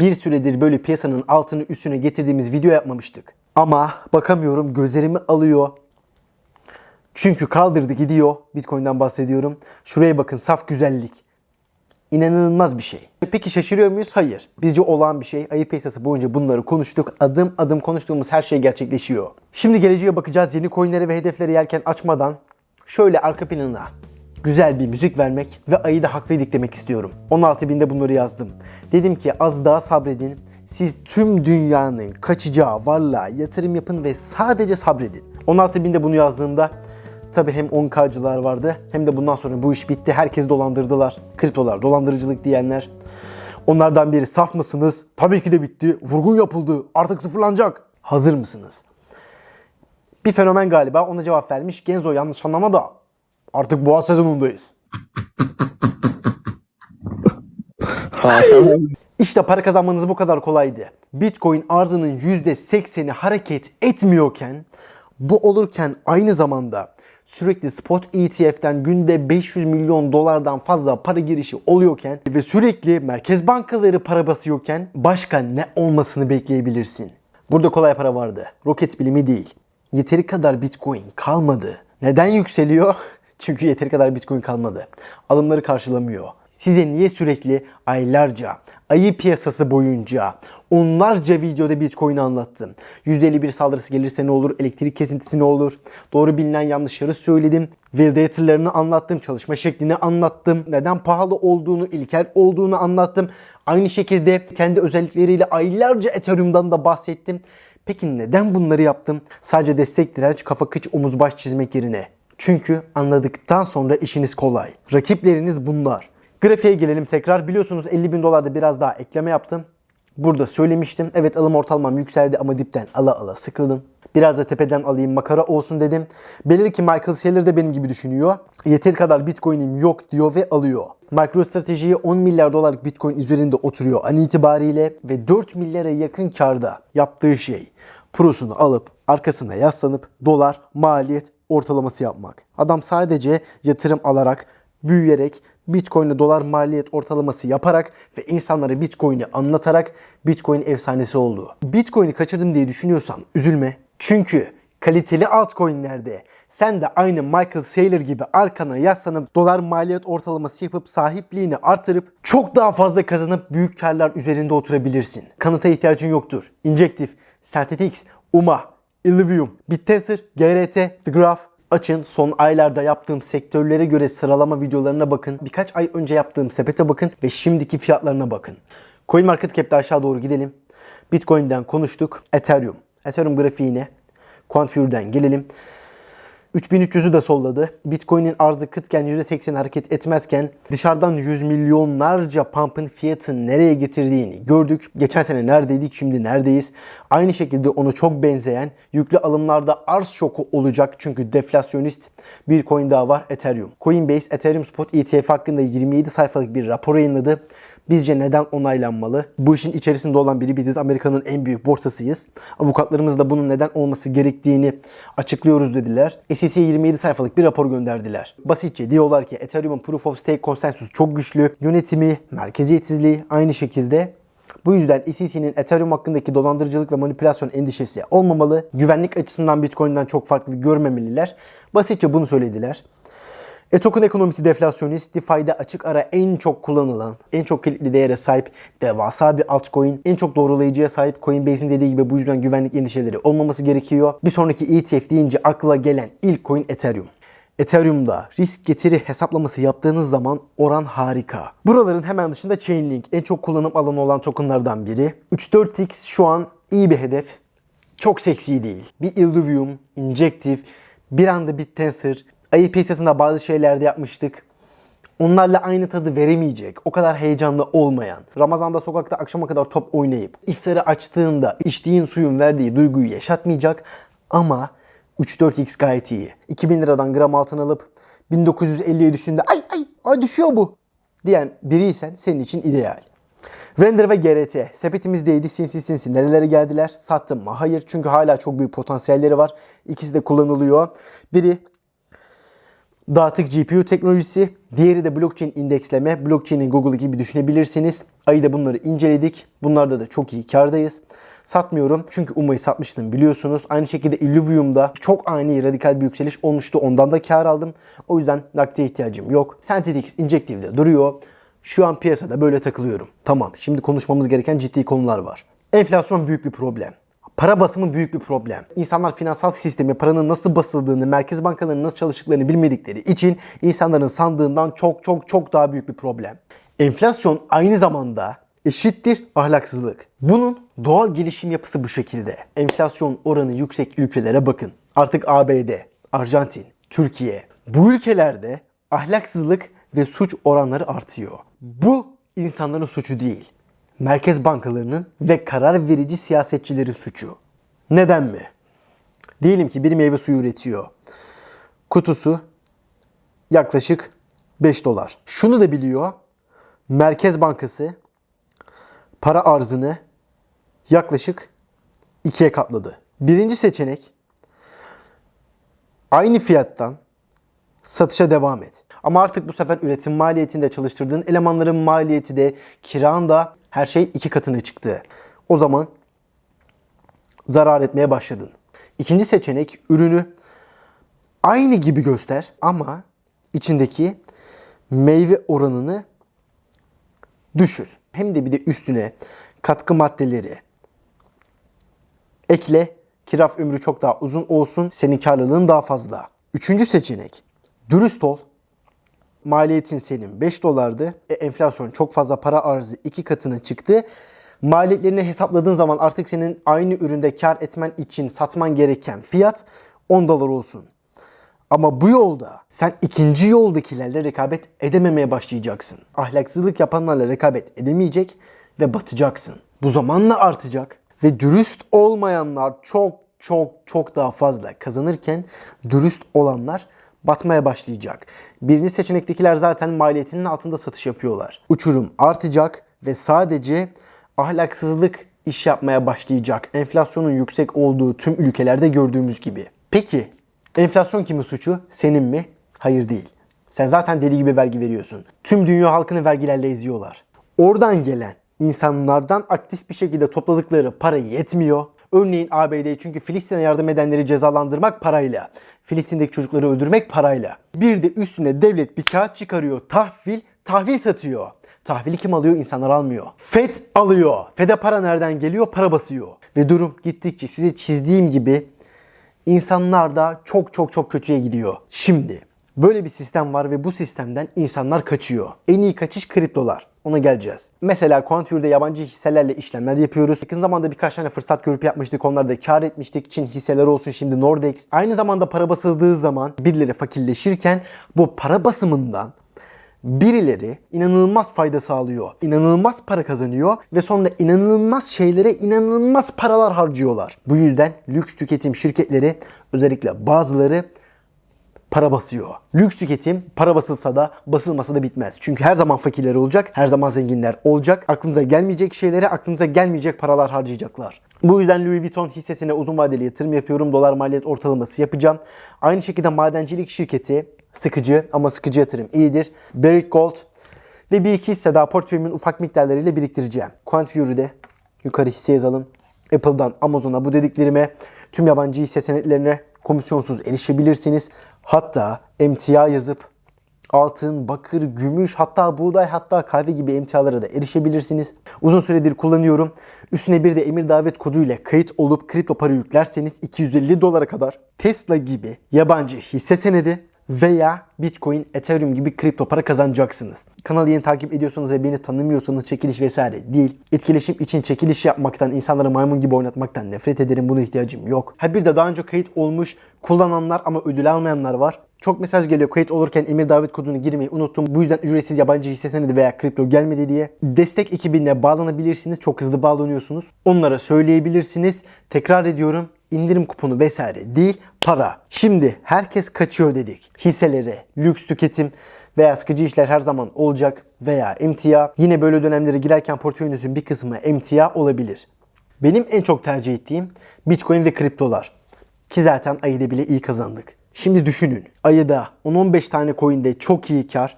Bir süredir böyle piyasanın altını üstüne getirdiğimiz video yapmamıştık. Ama bakamıyorum gözlerimi alıyor. Çünkü kaldırdı gidiyor. Bitcoin'den bahsediyorum. Şuraya bakın saf güzellik. İnanılmaz bir şey. Peki şaşırıyor muyuz? Hayır. Bizce olağan bir şey. Ayı piyasası boyunca bunları konuştuk. Adım adım konuştuğumuz her şey gerçekleşiyor. Şimdi geleceğe bakacağız. Yeni coinlere ve hedeflere yelken açmadan şöyle arka planına güzel bir müzik vermek ve ayı da haklıydık demek istiyorum. 16 binde bunları yazdım. Dedim ki az daha sabredin. Siz tüm dünyanın kaçacağı varlığa yatırım yapın ve sadece sabredin. 16 binde bunu yazdığımda Tabi hem 10K'cılar vardı hem de bundan sonra bu iş bitti. Herkesi dolandırdılar. Kriptolar, dolandırıcılık diyenler. Onlardan biri saf mısınız? Tabii ki de bitti. Vurgun yapıldı. Artık sıfırlanacak. Hazır mısınız? Bir fenomen galiba ona cevap vermiş. Genzo yanlış anlama da artık boğa sezonundayız. İşte para kazanmanız bu kadar kolaydı. Bitcoin arzının %80'i hareket etmiyorken bu olurken aynı zamanda sürekli spot ETF'den günde 500 milyon dolardan fazla para girişi oluyorken ve sürekli merkez bankaları para basıyorken başka ne olmasını bekleyebilirsin? Burada kolay para vardı. Roket bilimi değil. Yeteri kadar Bitcoin kalmadı. Neden yükseliyor? Çünkü yeteri kadar Bitcoin kalmadı. Alımları karşılamıyor. Size niye sürekli aylarca, ayı piyasası boyunca onlarca videoda Bitcoin'i anlattım. %51 saldırısı gelirse ne olur, elektrik kesintisi ne olur, doğru bilinen yanlışları söyledim, validatorlarını anlattım, çalışma şeklini anlattım, neden pahalı olduğunu, ilkel olduğunu anlattım. Aynı şekilde kendi özellikleriyle aylarca Ethereum'dan da bahsettim. Peki neden bunları yaptım? Sadece destek direnç, kafa kıç, omuz baş çizmek yerine. Çünkü anladıktan sonra işiniz kolay. Rakipleriniz bunlar. Grafiğe gelelim tekrar. Biliyorsunuz 50 bin dolarda biraz daha ekleme yaptım. Burada söylemiştim. Evet alım ortalamam yükseldi ama dipten ala ala sıkıldım. Biraz da tepeden alayım makara olsun dedim. Belli ki Michael Saylor da benim gibi düşünüyor. Yeteri kadar Bitcoin'im yok diyor ve alıyor. MicroStrategy'yi 10 milyar dolarlık Bitcoin üzerinde oturuyor an itibariyle ve 4 milyara yakın karda yaptığı şey prosunu alıp arkasına yaslanıp dolar maliyet ortalaması yapmak. Adam sadece yatırım alarak, büyüyerek, Bitcoin'e dolar maliyet ortalaması yaparak ve insanlara Bitcoin'i anlatarak Bitcoin efsanesi oldu. Bitcoin'i kaçırdım diye düşünüyorsan üzülme. Çünkü kaliteli altcoin'lerde sen de aynı Michael Saylor gibi arkana yaslanıp dolar maliyet ortalaması yapıp sahipliğini artırıp çok daha fazla kazanıp büyük karlar üzerinde oturabilirsin. Kanıta ihtiyacın yoktur. Injective, Synthetix, UMA, Illuvium, BitTensor, GRT, The Graph, Açın son aylarda yaptığım sektörlere göre sıralama videolarına bakın. Birkaç ay önce yaptığım sepete bakın ve şimdiki fiyatlarına bakın. CoinMarketCap'te aşağı doğru gidelim. Bitcoin'den konuştuk. Ethereum. Ethereum grafiğine Quantfury'den gelelim. 3300'ü de solladı. Bitcoin'in arzı kıtken %80 hareket etmezken dışarıdan yüz milyonlarca pump'ın fiyatı nereye getirdiğini gördük. Geçen sene neredeydik şimdi neredeyiz? Aynı şekilde onu çok benzeyen yüklü alımlarda arz şoku olacak çünkü deflasyonist bir coin daha var Ethereum. Coinbase Ethereum Spot ETF hakkında 27 sayfalık bir rapor yayınladı. Bizce neden onaylanmalı? Bu işin içerisinde olan biri biziz. Amerika'nın en büyük borsasıyız. Avukatlarımız da bunun neden olması gerektiğini açıklıyoruz dediler. SEC'ye 27 sayfalık bir rapor gönderdiler. Basitçe diyorlar ki Ethereum'un Proof of Stake konsensus çok güçlü. Yönetimi, merkeziyetsizliği aynı şekilde bu yüzden SEC'nin Ethereum hakkındaki dolandırıcılık ve manipülasyon endişesi olmamalı. Güvenlik açısından Bitcoin'den çok farklı görmemeliler. Basitçe bunu söylediler. E token ekonomisi deflasyonist, DeFi'de açık ara en çok kullanılan, en çok kilitli değere sahip devasa bir altcoin, en çok doğrulayıcıya sahip Coinbase'in dediği gibi bu yüzden güvenlik endişeleri olmaması gerekiyor. Bir sonraki ETF deyince akla gelen ilk coin Ethereum. Ethereum'da risk getiri hesaplaması yaptığınız zaman oran harika. Buraların hemen dışında Chainlink en çok kullanım alanı olan tokenlardan biri. 3-4x şu an iyi bir hedef. Çok seksi değil. Bir Illuvium, Injective, bir anda BitTensor, ayı piyasasında bazı şeylerde yapmıştık. Onlarla aynı tadı veremeyecek, o kadar heyecanlı olmayan, Ramazan'da sokakta akşama kadar top oynayıp, iftarı açtığında içtiğin suyun verdiği duyguyu yaşatmayacak ama 3-4x gayet iyi. 2000 liradan gram altın alıp 1950'ye düştüğünde ay ay ay düşüyor bu diyen biriysen senin için ideal. Render ve GRT sepetimizdeydi sinsi sinsi nerelere geldiler sattım mı? Hayır çünkü hala çok büyük potansiyelleri var. İkisi de kullanılıyor. Biri dağıtık GPU teknolojisi. Diğeri de blockchain indeksleme. Blockchain'in Google gibi düşünebilirsiniz. Ayda bunları inceledik. Bunlarda da çok iyi kardayız. Satmıyorum çünkü Uma'yı satmıştım biliyorsunuz. Aynı şekilde Illuvium'da çok ani radikal bir yükseliş olmuştu. Ondan da kar aldım. O yüzden nakde ihtiyacım yok. Synthetics Injective'de duruyor. Şu an piyasada böyle takılıyorum. Tamam şimdi konuşmamız gereken ciddi konular var. Enflasyon büyük bir problem. Para basımı büyük bir problem. İnsanlar finansal sistemi, paranın nasıl basıldığını, merkez bankalarının nasıl çalıştıklarını bilmedikleri için insanların sandığından çok çok çok daha büyük bir problem. Enflasyon aynı zamanda eşittir ahlaksızlık. Bunun doğal gelişim yapısı bu şekilde. Enflasyon oranı yüksek ülkelere bakın. Artık ABD, Arjantin, Türkiye. Bu ülkelerde ahlaksızlık ve suç oranları artıyor. Bu insanların suçu değil merkez bankalarının ve karar verici siyasetçilerin suçu. Neden mi? Diyelim ki bir meyve suyu üretiyor. Kutusu yaklaşık 5 dolar. Şunu da biliyor. Merkez Bankası para arzını yaklaşık 2'ye katladı. Birinci seçenek aynı fiyattan satışa devam et. Ama artık bu sefer üretim maliyetinde çalıştırdığın elemanların maliyeti de kiran da her şey iki katına çıktı. O zaman zarar etmeye başladın. İkinci seçenek ürünü aynı gibi göster ama içindeki meyve oranını düşür. Hem de bir de üstüne katkı maddeleri ekle. Kiraf ömrü çok daha uzun olsun. Senin karlılığın daha fazla. Üçüncü seçenek. Dürüst ol. Maliyetin senin 5 dolardı. E, enflasyon çok fazla para arzı iki katına çıktı. Maliyetlerini hesapladığın zaman artık senin aynı üründe kar etmen için satman gereken fiyat 10 dolar olsun. Ama bu yolda sen ikinci yoldakilerle rekabet edememeye başlayacaksın. Ahlaksızlık yapanlarla rekabet edemeyecek ve batacaksın. Bu zamanla artacak ve dürüst olmayanlar çok çok çok daha fazla kazanırken dürüst olanlar batmaya başlayacak. Birinci seçenektekiler zaten maliyetinin altında satış yapıyorlar. Uçurum artacak ve sadece ahlaksızlık iş yapmaya başlayacak. Enflasyonun yüksek olduğu tüm ülkelerde gördüğümüz gibi. Peki enflasyon kimin suçu? Senin mi? Hayır değil. Sen zaten deli gibi vergi veriyorsun. Tüm dünya halkını vergilerle eziyorlar. Oradan gelen insanlardan aktif bir şekilde topladıkları para yetmiyor. Örneğin ABD çünkü Filistin'e yardım edenleri cezalandırmak parayla. Filistin'deki çocukları öldürmek parayla. Bir de üstüne devlet bir kağıt çıkarıyor. Tahvil, tahvil satıyor. Tahvili kim alıyor? İnsanlar almıyor. FED alıyor. FED'e para nereden geliyor? Para basıyor. Ve durum gittikçe size çizdiğim gibi insanlar da çok çok çok kötüye gidiyor. Şimdi böyle bir sistem var ve bu sistemden insanlar kaçıyor. En iyi kaçış kriptolar. Ona geleceğiz. Mesela Quantfury'de yabancı hisselerle işlemler yapıyoruz. Yakın zamanda birkaç tane fırsat görüp yapmıştık. Onlarda da kar etmiştik. Çin hisseleri olsun şimdi Nordex. Aynı zamanda para basıldığı zaman birileri fakirleşirken bu para basımından birileri inanılmaz fayda sağlıyor. İnanılmaz para kazanıyor ve sonra inanılmaz şeylere inanılmaz paralar harcıyorlar. Bu yüzden lüks tüketim şirketleri özellikle bazıları para basıyor. Lüks tüketim para basılsa da basılmasa da bitmez. Çünkü her zaman fakirler olacak, her zaman zenginler olacak. Aklınıza gelmeyecek şeylere aklınıza gelmeyecek paralar harcayacaklar. Bu yüzden Louis Vuitton hissesine uzun vadeli yatırım yapıyorum. Dolar maliyet ortalaması yapacağım. Aynı şekilde madencilik şirketi sıkıcı ama sıkıcı yatırım iyidir. Barrick Gold ve bir iki hisse daha portföyümün ufak miktarlarıyla biriktireceğim. Quant Fury'de yukarı hisse yazalım. Apple'dan Amazon'a bu dediklerime tüm yabancı hisse senetlerine komisyonsuz erişebilirsiniz. Hatta emtia yazıp altın, bakır, gümüş, hatta buğday, hatta kahve gibi emtialara da erişebilirsiniz. Uzun süredir kullanıyorum. Üstüne bir de emir davet kodu ile kayıt olup kripto para yüklerseniz 250 dolara kadar Tesla gibi yabancı hisse senedi veya Bitcoin, Ethereum gibi kripto para kazanacaksınız. Kanalı yeni takip ediyorsanız ve beni tanımıyorsanız çekiliş vesaire değil. Etkileşim için çekiliş yapmaktan, insanları maymun gibi oynatmaktan nefret ederim. Buna ihtiyacım yok. Ha bir de daha önce kayıt olmuş kullananlar ama ödül almayanlar var. Çok mesaj geliyor kayıt olurken emir davet kodunu girmeyi unuttum. Bu yüzden ücretsiz yabancı hisse senedi veya kripto gelmedi diye. Destek ekibine bağlanabilirsiniz. Çok hızlı bağlanıyorsunuz. Onlara söyleyebilirsiniz. Tekrar ediyorum indirim kuponu vesaire değil para. Şimdi herkes kaçıyor dedik. Hisselere, lüks tüketim veya sıkıcı işler her zaman olacak veya emtia. Yine böyle dönemlere girerken portföyünüzün bir kısmı emtia olabilir. Benim en çok tercih ettiğim Bitcoin ve kriptolar. Ki zaten ayda bile iyi kazandık. Şimdi düşünün. Ayıda 10-15 tane coin'de çok iyi kar,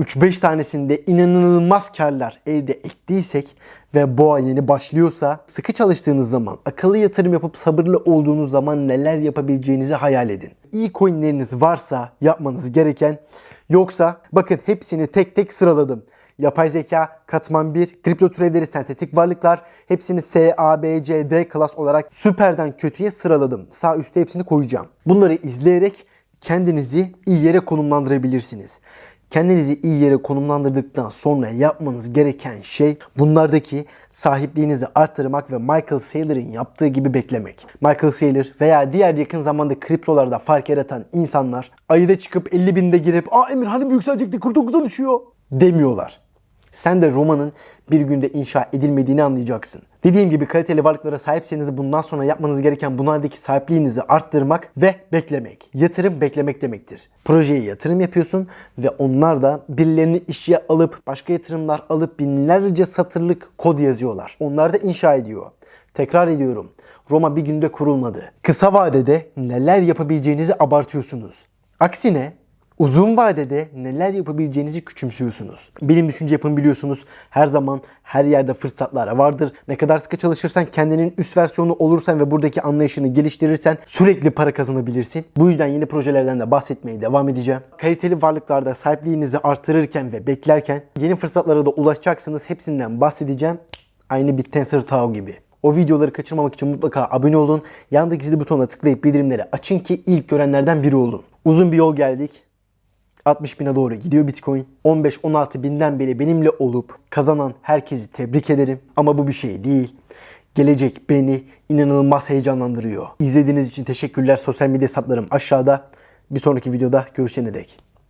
3-5 tanesinde inanılmaz karlar elde ettiysek ve boğa yeni başlıyorsa sıkı çalıştığınız zaman, akıllı yatırım yapıp sabırlı olduğunuz zaman neler yapabileceğinizi hayal edin. İyi coinleriniz varsa yapmanız gereken yoksa bakın hepsini tek tek sıraladım. Yapay zeka, katman 1, kripto türevleri, sentetik varlıklar hepsini S, A, B, C, D klas olarak süperden kötüye sıraladım. Sağ üstte hepsini koyacağım. Bunları izleyerek kendinizi iyi yere konumlandırabilirsiniz. Kendinizi iyi yere konumlandırdıktan sonra yapmanız gereken şey bunlardaki sahipliğinizi arttırmak ve Michael Saylor'ın yaptığı gibi beklemek. Michael Saylor veya diğer yakın zamanda kriptolarda fark yaratan insanlar ayda çıkıp 50 binde girip ''Aa Emir hani yükselecekti 49'a düşüyor'' demiyorlar. Sen de romanın bir günde inşa edilmediğini anlayacaksın. Dediğim gibi kaliteli varlıklara sahipseniz bundan sonra yapmanız gereken bunlardaki sahipliğinizi arttırmak ve beklemek. Yatırım beklemek demektir. Projeye yatırım yapıyorsun ve onlar da birilerini işe alıp başka yatırımlar alıp binlerce satırlık kod yazıyorlar. Onlar da inşa ediyor. Tekrar ediyorum. Roma bir günde kurulmadı. Kısa vadede neler yapabileceğinizi abartıyorsunuz. Aksine Uzun vadede neler yapabileceğinizi küçümsüyorsunuz. Benim düşünce yapımı biliyorsunuz. Her zaman her yerde fırsatlar vardır. Ne kadar sıkı çalışırsan kendinin üst versiyonu olursan ve buradaki anlayışını geliştirirsen sürekli para kazanabilirsin. Bu yüzden yeni projelerden de bahsetmeye devam edeceğim. Kaliteli varlıklarda sahipliğinizi artırırken ve beklerken yeni fırsatlara da ulaşacaksınız. Hepsinden bahsedeceğim. Aynı bir TensorFlow gibi. O videoları kaçırmamak için mutlaka abone olun. Yandaki zil butonuna tıklayıp bildirimleri açın ki ilk görenlerden biri olun. Uzun bir yol geldik. 60 bine doğru gidiyor Bitcoin. 15-16 binden beri benimle olup kazanan herkesi tebrik ederim. Ama bu bir şey değil. Gelecek beni inanılmaz heyecanlandırıyor. İzlediğiniz için teşekkürler. Sosyal medya hesaplarım aşağıda. Bir sonraki videoda görüşene dek.